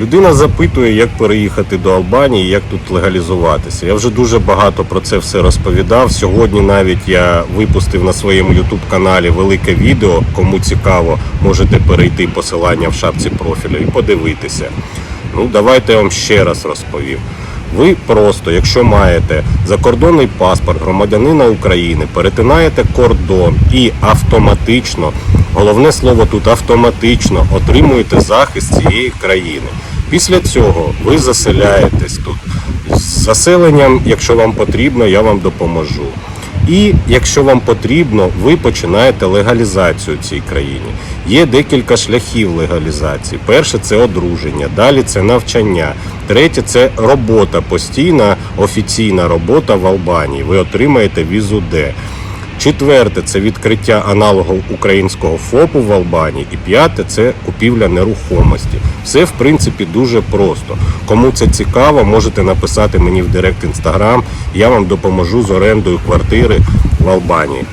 Людина запитує, як переїхати до Албанії, як тут легалізуватися. Я вже дуже багато про це все розповідав. Сьогодні навіть я випустив на своєму youtube каналі велике відео. Кому цікаво, можете перейти посилання в шапці профілю і подивитися. Ну, давайте я вам ще раз розповім. Ви просто, якщо маєте закордонний паспорт громадянина України, перетинаєте кордон і автоматично, головне слово тут автоматично отримуєте захист цієї країни. Після цього ви заселяєтесь тут. З заселенням, якщо вам потрібно, я вам допоможу. І якщо вам потрібно, ви починаєте легалізацію цій країні. Є декілька шляхів легалізації. Перше це одруження, далі це навчання. Третє це робота постійна, офіційна робота в Албанії. Ви отримаєте візу Д. Четверте це відкриття аналогу українського ФОПу в Албанії. І п'яте це купівля нерухомості. Все в принципі дуже просто. Кому це цікаво, можете написати мені в Директ Інстаграм. Я вам допоможу з орендою квартири в Албанії.